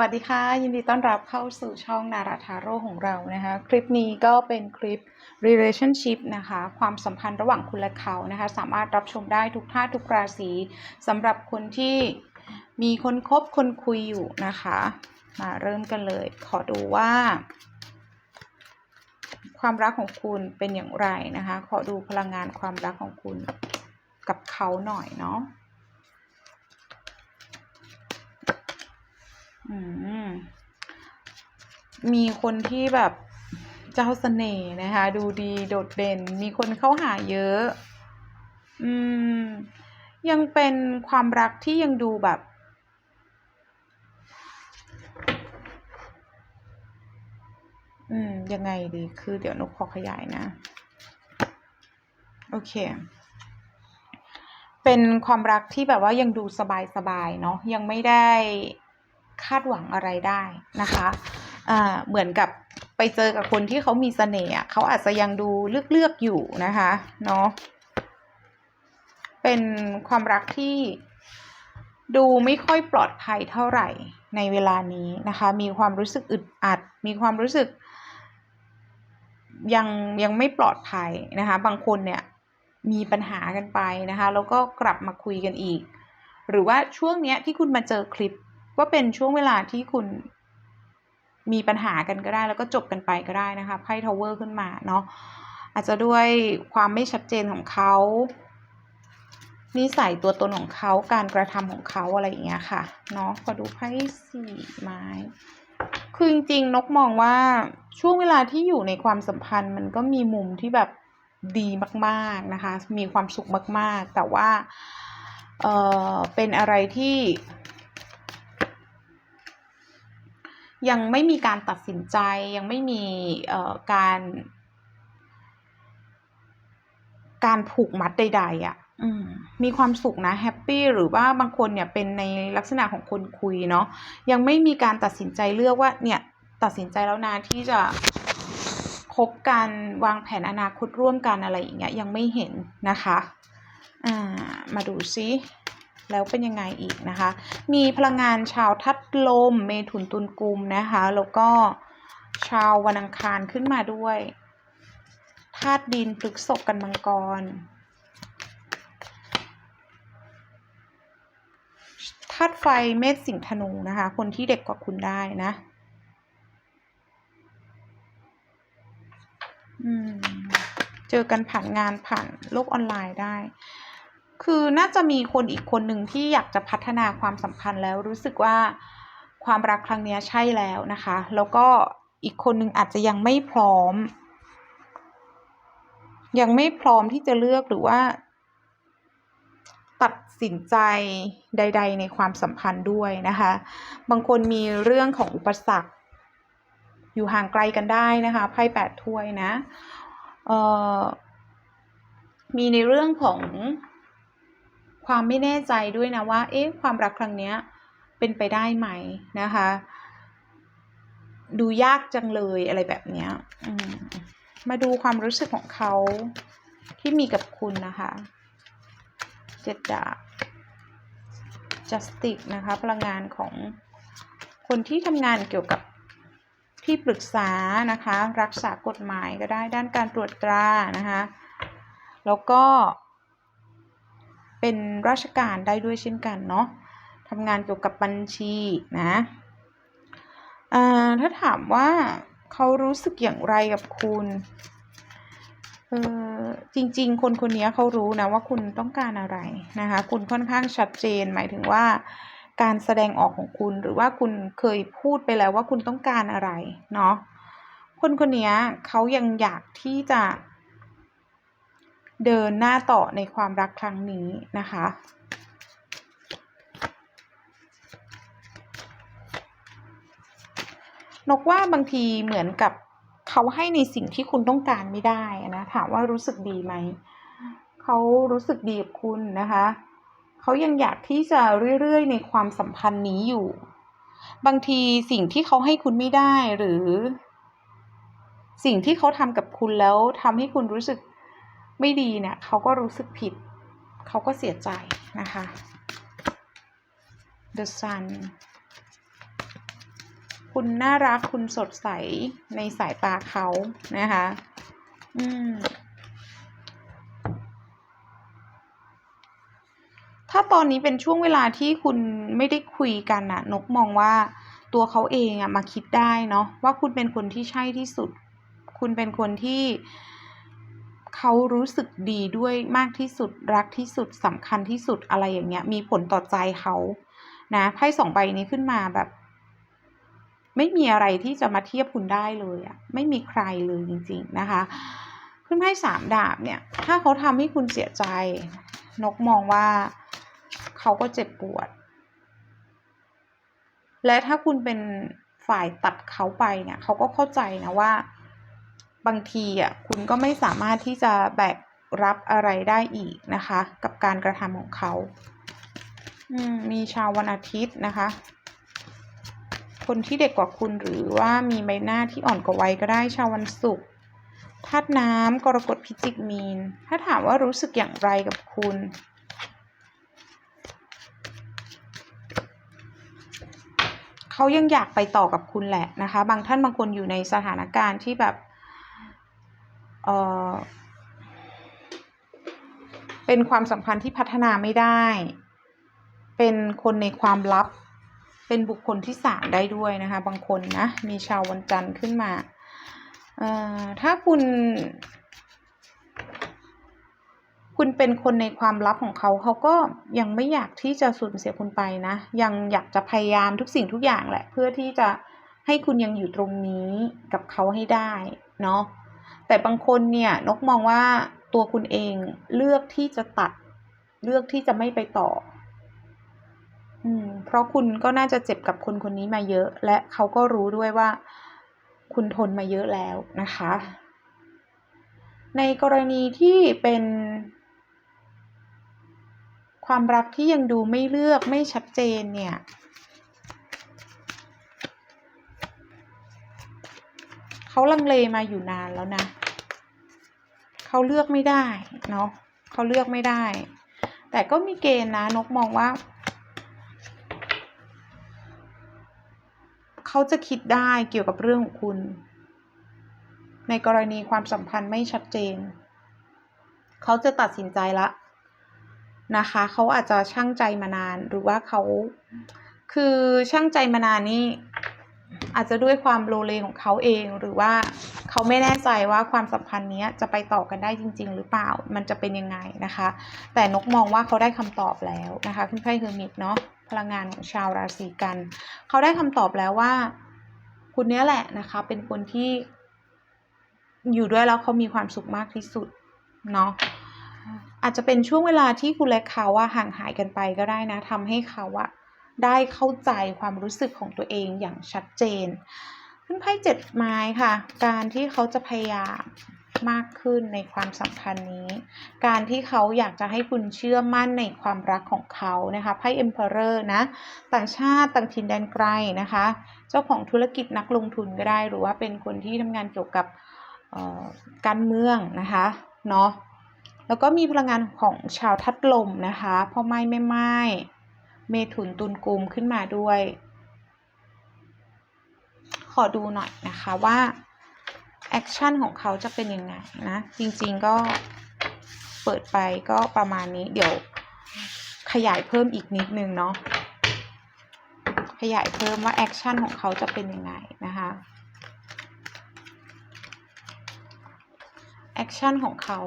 วัสดีค่ะ ยินดีต้อนรับเข้าสู่ช่องนาราทาโร่ของเรานะคะ คลิปนี้ก็เป็นคลิป relationship นะคะ ความสัมพันธ์ระหว่างคุณและเขานะคะ สามารถรับชมได้ทุกท่าทุกราศีสำหรับคนที่มีคนคบคนคุยอยู่นะคะ มาเริ่มกันเลย ขอดูว่า ความรักของคุณเป็นอย่างไรนะคะ ขอดูพลังงานความรักของคุณกับเขาหน่อยเนาะ มีคนที่แบบเจ้าเสน่ห์นะคะ ดูดีโดดเด่น มีคนเข้าหาเยอะ อืม ยังเป็นความรักที่ยังดูแบบ อืม ยังไงดี คือเดี๋ยวนกขอขยายนะ โอเคเป็นความรักที่แบบว่ายังดูสบายๆเนาะยังไม่ได้ คาดหวังอะไรได้นะคะเหมือนกับไปเจอกับคนที่เขามีเสน่ห์เขาอาจจะยังดูเลือกๆอยู่นะคะเนาะเป็นความรักที่ดูไม่ค่อยปลอดภัยเท่าไหร่ในเวลานี้นะคะ มีความรู้สึกอึดอัด มีความรู้สึก ยังยังไม่ปลอดภัยนะคะ บางคนเนี่ยมีปัญหากันไปนะคะ แล้วก็กลับมาคุยกันอีก หรือว่าช่วงเนี้ยที่คุณมาเจอคลิป ก็เป็นช่วงเวลาที่คุณมีปัญหากันก็ได้ แล้วก็จบกันไปก็ได้นะคะ ไพ่ทาวเวอร์ขึ้นมาเนาะอาจจะด้วยความไม่ชัดเจนของเขานิสัยตัวตนของเขาการกระทำของเขาอะไรอย่างเงี้ยค่ะเนาะขอดูไพ่สี่ไม้คือจริงๆนกมองว่าช่วงเวลาที่อยู่ในความสัมพันธ์ มันก็มีมุมที่แบบดีมากๆนะคะ มีความสุขมากๆ แต่ว่าเออเป็นอะไรที่ ยังไม่มีการตัดสินใจยังไม่มีเอ่อการการผูกมัดใด ๆอะ่ะมมีความสุขนะแฮปปี้หรือว่าบางคนเนี่ยเป็นในลักษณะของคนคุยเนาะยังไม่มีการตัดสินใจเลือกว่าเนี่ยตัดสินใจแล้วนะที่จะคบกันวางแผนอนาคตร่วมกันอะไรอย่างเงี้ยยังไม่เห็นนะคะ อ่า มาดูซิ แล้วเป็นยังไงอีกนะคะ มีพลังงานชาวทัดลม เมถุนตุลกุมนะคะ แล้วก็ชาววันอังคารขึ้นมาด้วยธาตุดินพฤกษกกันมังกรธาตุไฟเมษสิงห์ธนูนะคะ คนที่เด็กกว่าคุณได้นะ เจอกันผ่านงานผ่านโลกออนไลน์ได้ คือน่าจะมีคนอีกคนหนึ่งที่อยากจะพัฒนาความสัมพันธ์แล้วรู้สึกว่าความรักครั้งนี้ใช่แล้วนะคะ แล้วก็อีกคนหนึ่งอาจจะยังไม่พร้อม ยังไม่พร้อมที่จะเลือกหรือว่า ตัดสินใจใด ๆ ในความสัมพันธ์ด้วยนะคะ บางคนมีเรื่องของอุปสรรค อยู่ห่างไกลกันได้นะคะไพ่แปดถ้วยนะเออมีในเรื่องของ ความไม่แน่ใจด้วยนะว่า เอ๊ะความรักครั้งเนี้ยเป็นไปได้ไหมนะคะ ดูยากจังเลยอะไรแบบเนี้ยมมาดูความรู้สึกของเขาที่มีกับคุณนะคะเจ็ดดาบ justice นะคะ พลังงานของคนที่ทำงานเกี่ยวกับที่ปรึกษานะคะ รักษากฎหมายก็ได้ด้านการตรวจตรานะคะ แล้วก็ เป็นราชการได้ด้วยเช่นกันเนาะทำงานเกี่ยวกับบัญชีนะอ่าถ้าถามว่าเขารู้สึกอย่างไรกับคุณเออจริง ๆ คนคนนี้เขารู้นะว่าคุณต้องการอะไรนะคะ คุณค่อนข้างชัดเจน หมายถึงว่าการแสดงออกของคุณหรือว่าคุณเคยพูดไปแล้วว่าคุณต้องการอะไรเนาะคนคนนี้เขายังอยากที่จะ เดินหน้าต่อในความรักครั้งนี้นะคะนกว่าบางทีเหมือนกับเขาให้ในสิ่งที่คุณต้องการไม่ได้นะถามว่ารู้สึกดีไหมเขารู้สึกดีกับคุณนะคะเขายังอยากที่จะเรื่อยๆ ในความสัมพันธ์นี้อยู่ บางทีสิ่งที่เขาให้คุณไม่ได้หรือ สิ่งที่เขาทำกับคุณแล้วทำให้คุณรู้สึก ไม่ดีเนี่ยเขาก็รู้สึกผิด เขาก็เสียใจนะคะ The Sun คุณน่ารักคุณสดใสในสายตาเขานะคะ อืม ถ้าตอนนี้เป็นช่วงเวลาที่คุณไม่ได้คุยกันน่ะ นกมองว่าตัวเขาเองอะมาคิดได้เนาะว่าคุณเป็นคนที่ใช่ที่สุด คุณเป็นคนที่ เขารู้สึกดีด้วยมากที่สุดรักที่สุดสำคัญที่สุดอะไรอย่างเงี้ย มีผลต่อใจเขานะไพ่สองใบนี้ขึ้นมาแบบ ไม่มีอะไรที่จะมาเทียบคุณได้เลยอะไม่มีใครเลยจริง ๆนะคะ ขึ้นไพ่สามดาบเนี่ย ถ้าเขาทำให้คุณเสียใจ นกมองว่าเขาก็เจ็บปวด และถ้าคุณเป็นฝ่ายตัดเขาไปเนี่ย เขาก็เข้าใจนะว่า บางทีอะคุณก็ไม่สามารถที่จะแบกรับอะไรได้อีกนะคะ กับการกระทำของเขาอืมมีชาววันอาทิตย์นะคะ คนที่เด็กกว่าคุณหรือว่ามีใบหน้าที่อ่อนกว่าวัยก็ได้ชาววันศุกร์ธาตุน้ำกรกฎพิจิกมีน ถ้าถามว่ารู้สึกอย่างไรกับคุณเขายังอยากไปต่อกับคุณแหละนะคะ บางท่านบางคนอยู่ในสถานการณ์ที่แบบ เป็นความสัมพันธ์ที่พัฒนาไม่ได้ เป็นคนในความลับ เป็นบุคคลที่สามได้ด้วยนะคะ บางคนนะ มีชาววันจันทร์ขึ้นมาเอ่อถ้าคุณ คุณเป็นคนในความลับของเขาเขาก็ยังไม่อยากที่จะสูญเสียคุณไปนะ ยังอยากจะพยายามทุกสิ่งทุกอย่างแหละ เพื่อที่จะให้คุณยังอยู่ตรงนี้กับเขาให้ได้เนาะ แต่บางคนเนี่ยนกมองว่าตัวคุณเองเลือกที่จะตัด เลือกที่จะไม่ไปต่อ อืม เพราะคุณก็น่าจะเจ็บกับคนคนนี้มาเยอะ และเขาก็รู้ด้วยว่า คุณทนมาเยอะแล้วนะคะ ในกรณีที่เป็นความรักที่ยังดูไม่เลือกไม่ชัดเจนเนี่ย เขาลังเลมาอยู่นานแล้วนะ เขาเลือกไม่ได้เนาะเขาเลือกไม่ได้ แต่ก็มีเกณฑ์นะนกมองว่าเขาจะคิดได้เกี่ยวกับเรื่องของคุณ ในกรณีความสัมพันธ์ไม่ชัดเจน เขาจะตัดสินใจละนะคะ เขาอาจจะช่างใจมานานหรือว่าเขาคือช่างใจมานานนี่ อาจจะด้วยความโลเลของเขาเอง หรือว่าเขาไม่แน่ใจว่าความสัมพันธ์นี้จะไปต่อกันได้จริง ๆ หรือเปล่ามันจะเป็นยังไงนะคะ แต่นกมองว่าเขาได้คำตอบแล้วนะคะคุณไพ่เฮอร์มิตเนาะพลังงานของชาวราศีกัน เขาได้คำตอบแล้วว่า คุณเนี้ยแหละนะคะ เป็นคนที่ อยู่ด้วยแล้วเขามีความสุขมากที่สุดเนาะอาจจะเป็นช่วงเวลาที่คุณและเขาว่าห่างหายกันไปก็ได้นะทำให้เขาอะ ได้เข้าใจความรู้สึกของตัวเองอย่างชัดเจน ขึ้นไพ่เจ็ดไม้ค่ะ การที่เขาจะพยายามมากขึ้นในความสัมพันธ์นี้ การที่เขาอยากจะให้คุณเชื่อมั่นในความรักของเขานะคะ ไพ่ Emperor นะ ต่างชาติต่างถิ่นแดนไกลนะคะ เจ้าของธุรกิจนักลงทุนก็ได้ หรือว่าเป็นคนที่ทำงานเกี่ยวกับการเมืองนะคะ เนาะ แล้วก็มีพลังงานของชาวทัดลมนะคะ พ่อไม้แม่ไม้ เมถุนตุลกุมขึ้นมาด้วย ขอดูหน่อยนะคะว่าแอคชั่นของเขาจะเป็นยังไงนะ จริงๆก็เปิดไปก็ประมาณนี้เดี๋ยวขยายเพิ่มอีกนิดนึงเนาะขยายเพิ่มว่าแอคชั่นของเขาจะเป็นยังไงนะคะแอคชั่นของเขา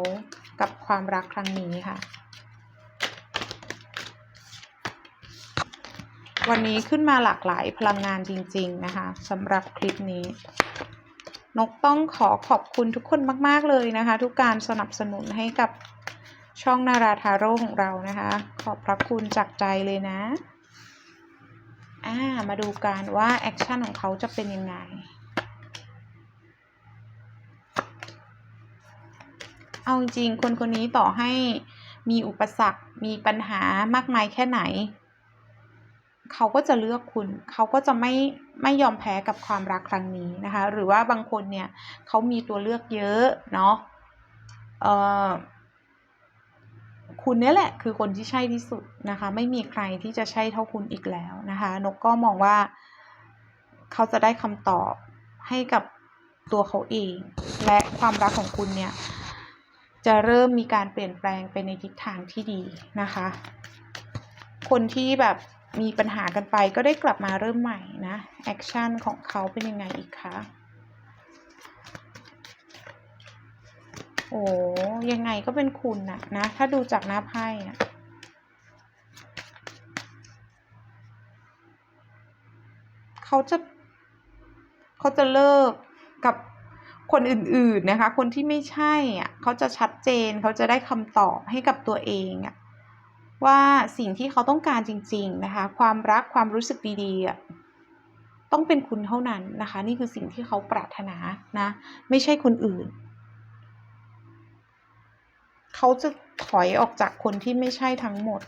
กับความรักครั้งนี้ค่ะ วันนี้ขึ้นมาหลากหลายพลังงานจริง ๆ นะคะสำหรับคลิปนี้ นกต้องขอขอบคุณทุกคนมาก ๆ เลยนะคะ ทุกการสนับสนุนให้กับช่องนาราทาโร่ของเรานะคะ ขอบพระคุณจากใจเลยนะอ่ามาดูกันว่าแอคชั่นของเขาจะเป็นยังไงเอาจริงคนคนนี้ต่อให้มีอุปสรรคมีปัญหามากมายแค่ไหน เขาก็จะเลือกคุณ เขาก็จะไม่ไม่ยอมแพ้กับความรักครั้งนี้นะคะ หรือว่าบางคนเนี่ยเขามีตัวเลือกเยอะเนาะเอ่อคุณเนี่ยแหละคือคนที่ใช่ที่สุดนะคะ ไม่มีใครที่จะใช่เท่าคุณอีกแล้วนะคะ นกก็มองว่าเขาจะได้คำตอบให้กับตัวเขาเอง และความรักของคุณเนี่ย จะเริ่มมีการเปลี่ยนแปลงไปในทิศทางที่ดีนะคะ คนที่แบบ มีปัญหากันไปก็ได้กลับมาเริ่มใหม่นะแอคชั่นของเขาเป็นยังไงอีกคะโอ้ยังไงก็เป็นคุณนะนะ ถ้าดูจากหน้าไพ่อะเขาจะเขาจะเลิกกับคนอื่นๆนะคะ คนที่ไม่ใช่อะเขาจะชัดเจนเขาจะได้คำตอบให้กับตัวเองอะ ว่าสิ่งที่เขาต้องการจริง ๆนะคะ ความรักความรู้สึกดีๆอะต้องเป็นคุณเท่านั้นนะคะ นี่คือสิ่งที่เขาปรารถนานะ ไม่ใช่คนอื่น เขาจะถอยออกจากคนที่ไม่ใช่ทั้งหมด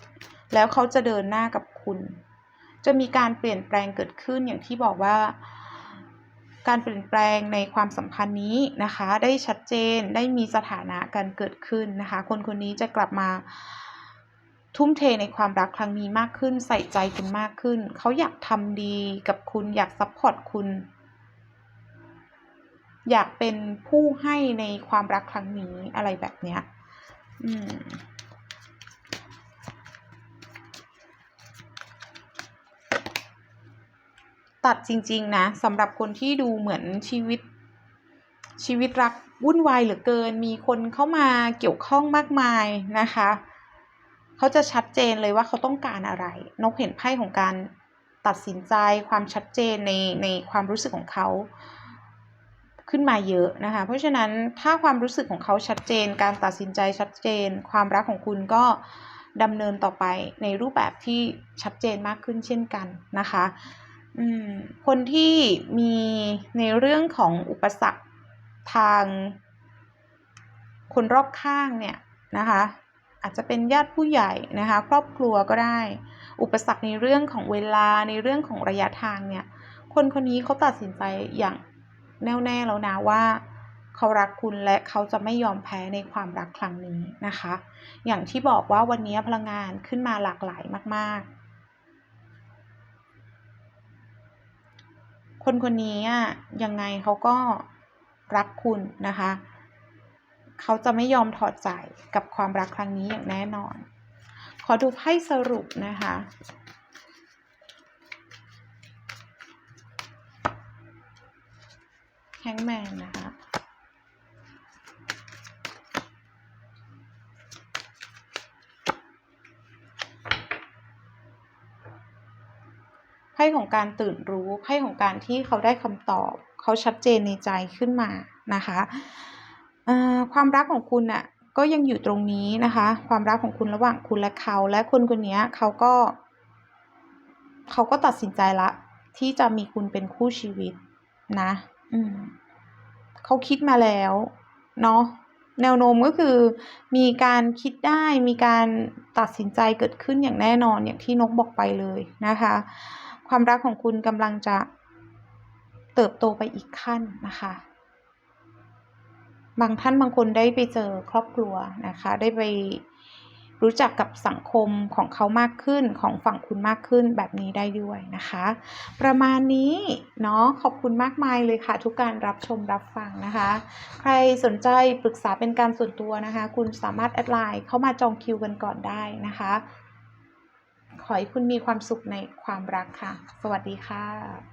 แล้วเขาจะเดินหน้ากับคุณ จะมีการเปลี่ยนแปลงเกิดขึ้นอย่างที่บอกว่าการเปลี่ยนแปลงในความสัมพันธ์นี้นะคะ ได้ชัดเจนได้มีสถานะการเกิดขึ้นนะคะ คนคนนี้จะกลับมา ทุ่มเทในความรักครั้งนี้มากขึ้น ใส่ใจคุณมากขึ้น เขาอยากทำดีกับคุณอยากซัพพอร์ตคุณ อยากเป็นผู้ให้ในความรักครั้งนี้อะไรแบบเนี้ย อืมตัดจริง ๆ นะสำหรับคนที่ดูเหมือนชีวิต ชีวิตรักวุ่นวายเหลือเกิน มีคนเข้ามาเกี่ยวข้องมากมายนะคะ เขาจะชัดเจนเลยว่าเขาต้องการอะไร นกเห็นไพ่ของการตัดสินใจความชัดเจนในในความรู้สึกของเขาขึ้นมาเยอะนะคะ เพราะฉะนั้นถ้าความรู้สึกของเขาชัดเจน การตัดสินใจชัดเจน ความรักของคุณก็ดำเนินต่อไปในรูปแบบที่ชัดเจนมากขึ้นเช่นกันนะคะคนที่มีในเรื่องของอุปสรรคทางคนรอบข้างเนี่ยนะคะ อาจจะเป็นญาติผู้ใหญ่นะคะ ครอบครัวก็ได้ อุปสรรคในเรื่องของเวลาในเรื่องของระยะทางเนี่ยคนคนนี้เขาตัดสินใจอย่างแน่วแน่แล้วนะว่าเขารักคุณและเขาจะไม่ยอมแพ้ในความรักครั้งนี้นะคะ อย่างที่บอกว่าวันนี้พลังงานขึ้นมาหลากหลายมากๆ คนคนนี้ยังไงเขาก็รักคุณนะคะ เขาจะไม่ยอมถอดใจกับความรักครั้งนี้อย่างแน่นอน ขอดูไพ่สรุปนะคะ แฮงแมนนะคะไพ่ของการตื่นรู้ไพ่ของการที่เขาได้คำตอบ เขาชัดเจนในใจขึ้นมานะคะ ความรักของคุณน่ะ ก็ยังอยู่ตรงนี้นะคะ ความรักของคุณระหว่างคุณและเขา และคนคนนี้เขาก็ เขาก็ตัดสินใจละ ที่จะมีคุณเป็นคู่ชีวิตนะ อืม เขาคิดมาแล้ว เนาะ แนวโน้มก็คือ มีการคิดได้ มีการตัดสินใจเกิดขึ้นอย่างแน่นอนอย่างที่นกบอกไปเลยนะคะ ความรักของคุณกำลังจะเติบโตไปอีกขั้นนะคะ บางท่านบางคนได้ไปเจอครอบครัวนะคะ ได้ไปรู้จักกับสังคมของเขามากขึ้นของฝั่งคุณมากขึ้นแบบนี้ได้ด้วยนะคะ ประมาณนี้เนาะขอบคุณมากมายเลยค่ะ ทุกการรับชมรับฟังนะคะ ใครสนใจปรึกษาเป็นการส่วนตัวนะคะ คุณสามารถแอดไลน์เข้ามาจองคิวกันก่อนได้นะคะ ขอให้คุณมีความสุขในความรักค่ะ สวัสดีค่ะ